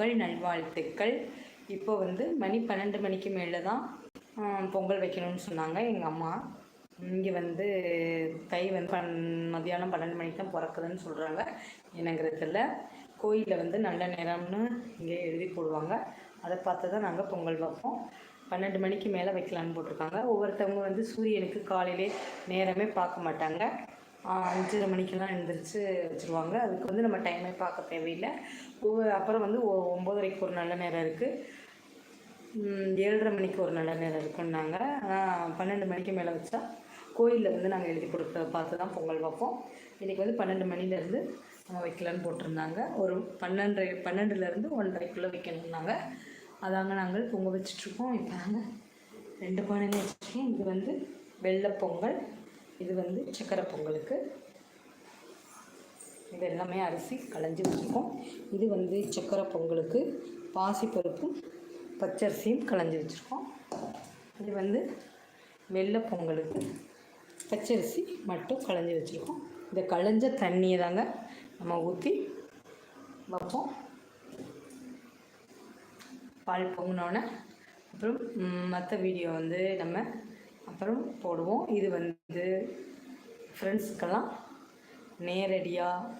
பொங்கல் நல்வாழ்த்துக்கள். இப்போ வந்து மணி பன்னெண்டு மணிக்கு மேலே தான் பொங்கல் வைக்கணும்னு சொன்னாங்க எங்கள் அம்மா. இங்கே வந்து தை வந்து பன் மதியானம் பன்னெண்டு மணிக்கு தான் பிறக்குதுன்னு சொல்கிறாங்க என்னங்கிறதுல கோயிலில் வந்து நல்ல நேரம்னு இங்கே எழுதி போடுவாங்க. அதை பார்த்து தான் நாங்கள் பொங்கல் வைப்போம். பன்னெண்டு மணிக்கு மேலே வைக்கலான்னு போட்டிருக்காங்க. ஒவ்வொருத்தவங்க வந்து சூரியனுக்கு காலையிலே நேரமே பார்க்க மாட்டாங்க. அஞ்சரை மணிக்கெல்லாம் எழுந்திரிச்சு வச்சுருவாங்க. அதுக்கு வந்து நம்ம டைமே பார்க்க தேவையில்லை. ஒவ்வொரு அப்புறம் வந்து ஒ- ஒம்போதரைக்கு ஒரு நல்ல நேரம் இருக்குது ஏழரை மணிக்கு ஒரு நல்ல நேரம் இருக்குன்னாங்க. ஆனால் பன்னெண்டு மணிக்கு மேலே வச்சா கோயிலில் வந்து நாங்கள் எழுதி கொடுக்க பார்த்து தான் பொங்கல் வைப்போம். இன்றைக்கி வந்து பன்னெண்டு மணிலேருந்து நம்ம வைக்கலான்னு போட்டிருந்தாங்க. ஒரு பன்னெண்டு பன்னெண்டுலேருந்து ஒன்றரைக்குள்ளே வைக்கணும்னாங்க. அதாங்க நாங்கள் பொங்கல் வச்சிட்ருக்கோம் இப்போ நாங்கள் ரெண்டு பானையில் வச்சுருக்கேன் இது வந்து வெள்ளை பொங்கல் இது வந்து சக்கரை பொங்கலுக்கு. இது எல்லாமே அரிசி களைஞ்சி வச்சுருக்கோம். இது வந்து சக்கரை பொங்கலுக்கு பாசிப்பருப்பும் பச்சரிசியும் களைஞ்சி வச்சுருக்கோம். இது வந்து வெள்ளை பொங்கலுக்கு பச்சரிசி மட்டும் களைஞ்சி வச்சுருக்கோம். இந்த களைஞ்ச தண்ணியை தாங்க நம்ம ஊற்றி வைப்போம். பால் பொங்கினோன்னே அப்புறம் மற்ற வீடியோ வந்து நம்ம அப்புறம் போடுவோம். இது வந்து ஃப்ரெண்ட்ஸுக்கெல்லாம் நேரடியாக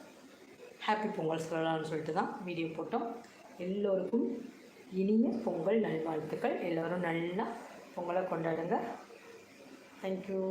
ஹாப்பி பொங்கல் சொல்லலாம்னு சொல்லிட்டு தான் வீடியோ போட்டோம். எல்லோருக்கும் இனிய பொங்கல் நல்வாழ்த்துக்கள். எல்லோரும் நல்லா பொங்கலை கொண்டாடுங்க. தேங்க்யூ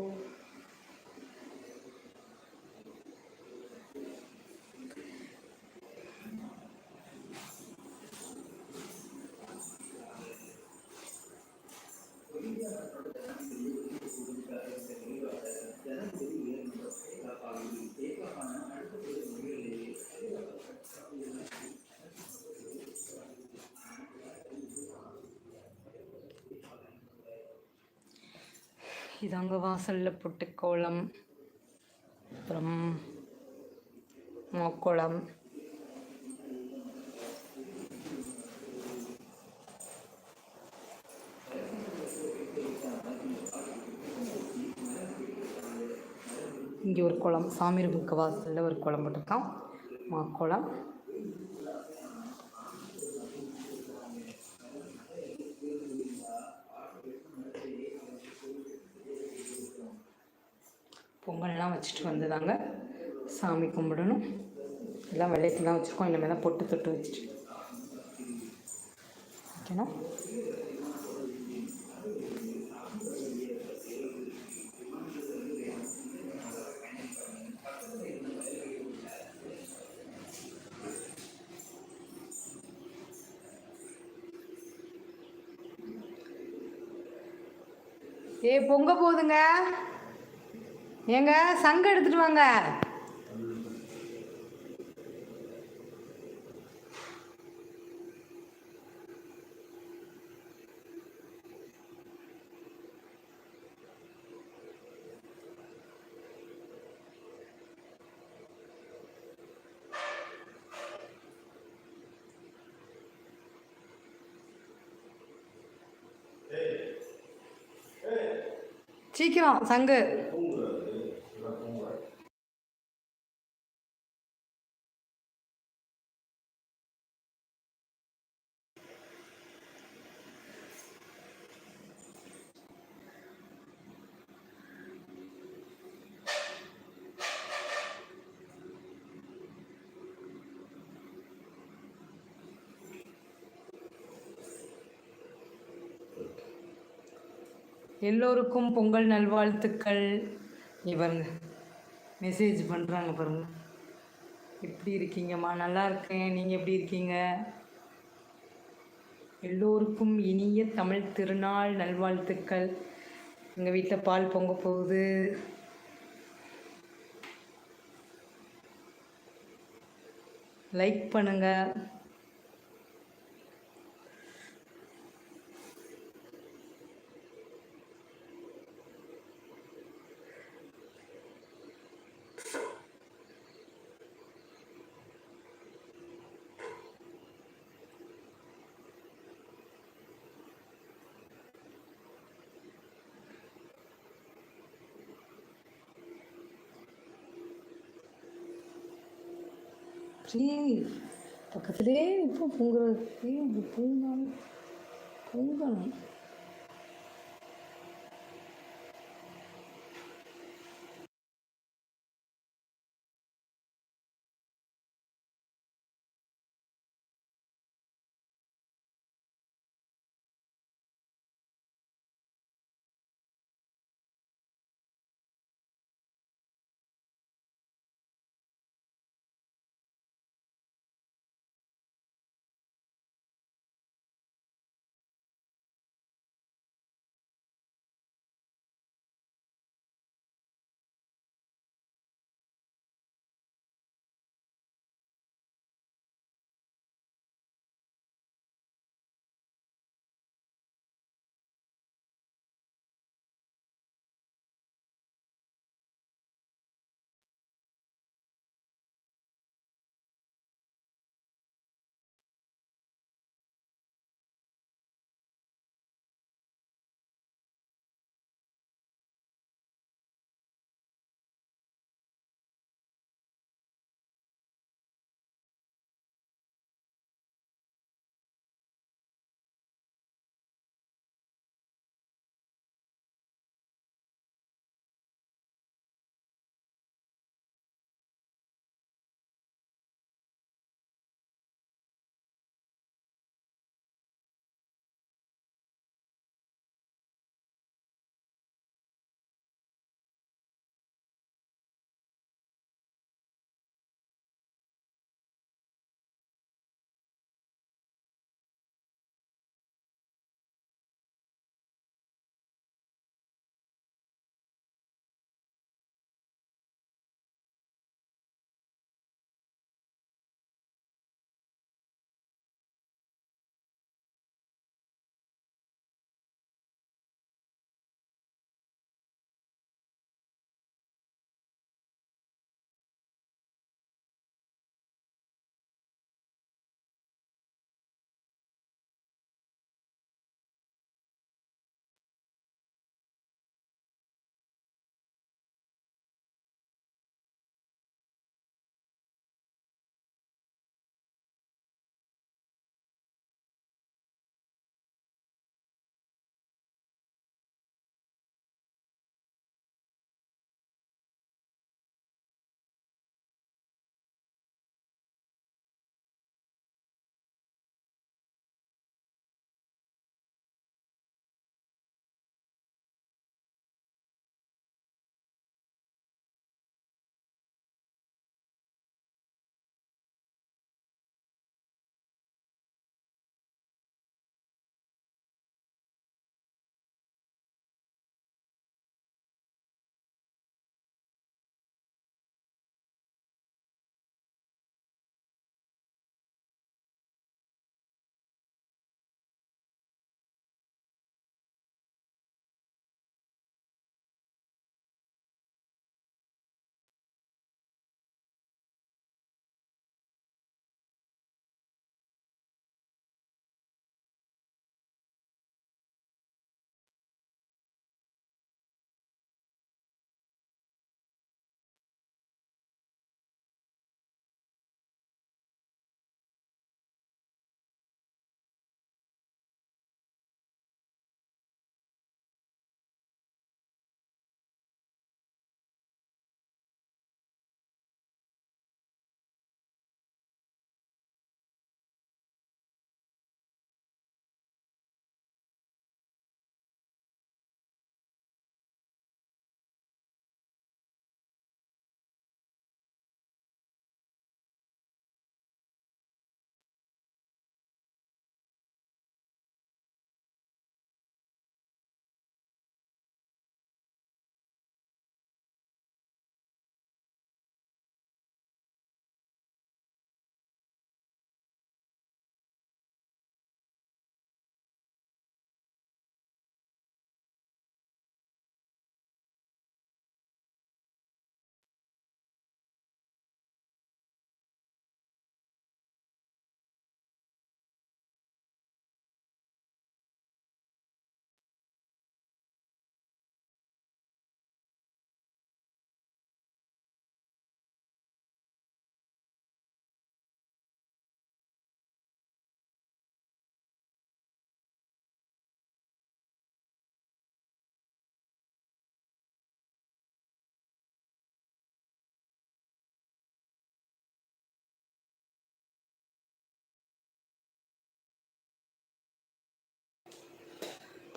இதாங்க வாசலில் புட்டுக்கோளம் கோலம். அப்புறம் மோக்கோளம் இங்கே ஒரு குளம் சாமி ரூமுக்கு வாசலில் ஒரு குளம் போட்டிருக்கான். மாக்கோளம் பொங்கல்லாம் வச்சுட்டு வந்து தாங்க சாமி கும்பிடணும். எல்லாம் வெள்ளையத்துலாம் வச்சுருக்கோம். இனிமேல் தான் பொட்டு தொட்டு வச்சுட்டு. ஓகேண்ணா ஏய் பொங்க போகுதுங்க. ஏங்க சங்கம் எடுத்துட்டு வாங்க. சீக்கிரம் சங்கு. எல்லோருக்கும் பொங்கல் நல்வாழ்த்துக்கள். நீ பாருங்க. மெசேஜ் பண்ணுறாங்க பாருங்க. எப்படி இருக்கீங்கம்மா? நல்லா இருக்கேன். நீங்கள் எப்படி இருக்கீங்க? எல்லோருக்கும் இனிய தமிழ் திருநாள் நல்வாழ்த்துக்கள். எங்கள் வீட்டில் பால் பொங்க போகுது. லைக் பண்ணுங்கள் அப்படியே பக்கத்துலேயே இப்போ தூங்குறதுக்கு இப்படி பொங்கணும்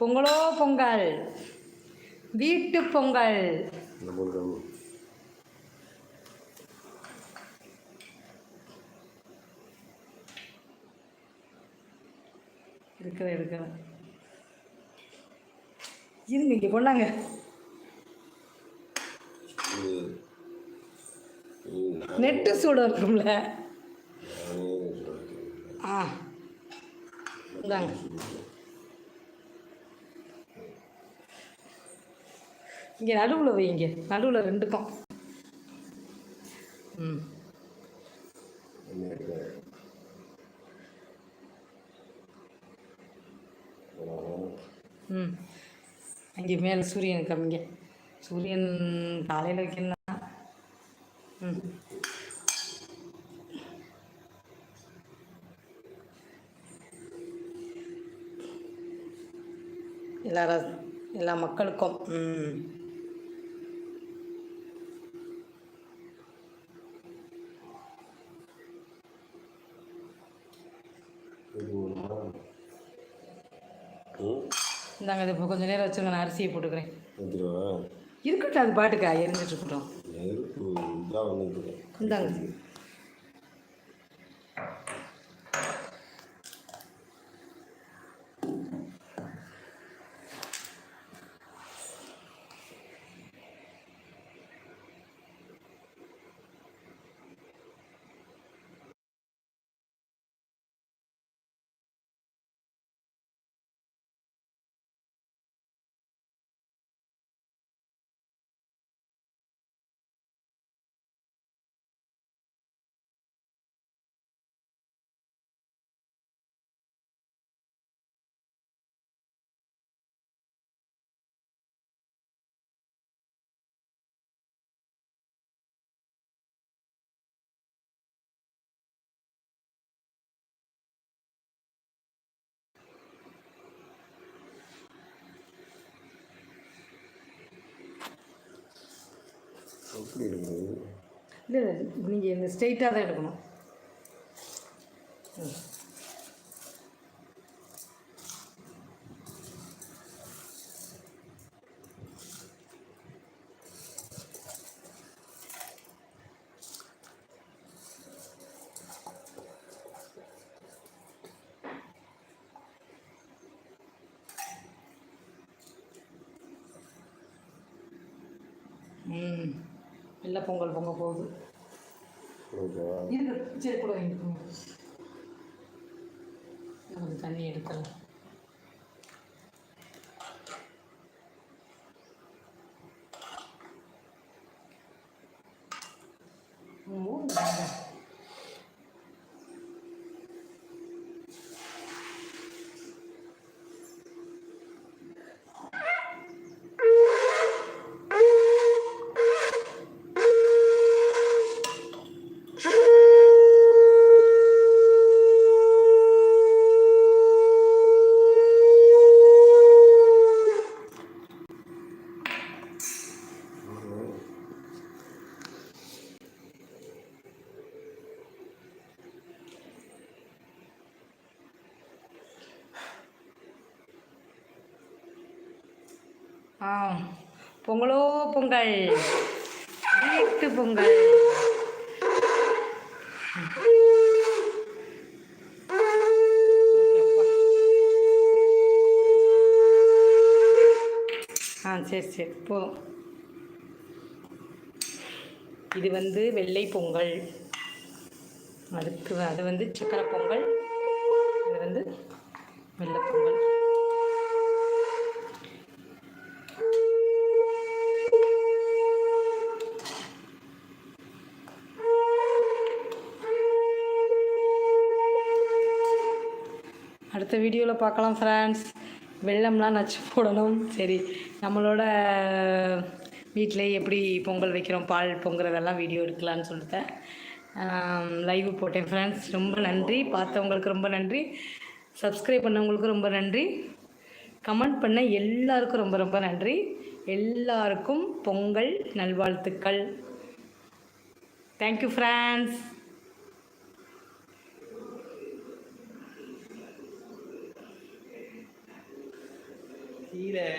பொங்கலோ பொங்கல்? வீட்டு பொங்கல். இருக்கிறேன் இருக்கிற இருக்கிற இருங்க இங்கே கொண்டாங்க. நெட்டு சூட இருக்கும்ல. ஆ. இந்தாங்க. இங்கே நடுவில் வைங்க நடுவில் ரெண்டுக்கும். ம். ம். அங்கே மேலே சூரியன் கம்மிங்க சூரியன் காலையில் வைக்கணும் ம். எல்லாரும் எல்லா மக்களுக்கும் ம் இது ஒன்றா ம் இந்தாங்க இது இப்போ கொஞ்சம் நேரம் வச்சுருங்க நான் அரிசியை போட்டுக்கிறேன். இருக்கட்டும் அது பாட்டுக்கா எரிஞ்சிட்டு இருக்கட்டும். இந்தாங்க. எப்படி இருக்குது இல்லை. நீங்கள் இந்த ஸ்ட்ரெயிட்டாக தான் எடுக்கணும். ம். வெள்ளை பொங்கல் பொங்க போகுது. இருக்கு சரி கூட வைங்க நமக்கு தண்ணி எடுக்கலாம் மூணு ஆ பொங்கலோ பொங்கல். வீட்டு பொங்கல். ஆ சரி சரி. போதும் இது வந்து வெள்ளை பொங்கல். அடுத்து அது வந்து சக்கரை பொங்கல். இது வந்து வெள்ளை பொங்கல். அடுத்த வீடியோவில் பார்க்கலாம் ஃப்ரெண்ட்ஸ் வெள்ளம்லாம் நச்சு போடணும். சரி நம்மளோட வீட்டிலே எப்படி பொங்கல் வைக்கிறோம் பால் பொங்குறதெல்லாம் வீடியோ எடுக்கலான்னு சொல்லிட்டேன் லைவ் போட்டேன் ஃப்ரெண்ட்ஸ் ரொம்ப நன்றி. பார்த்தவங்களுக்கு ரொம்ப நன்றி. சப்ஸ்கிரைப் பண்ணவங்களுக்கு ரொம்ப நன்றி. கமெண்ட் பண்ண எல்லாருக்கும் ரொம்ப ரொம்ப நன்றி. எல்லாருக்கும் பொங்கல் நல்வாழ்த்துக்கள். தேங்க்யூ ஃப்ரெண்ட்ஸ் கீழே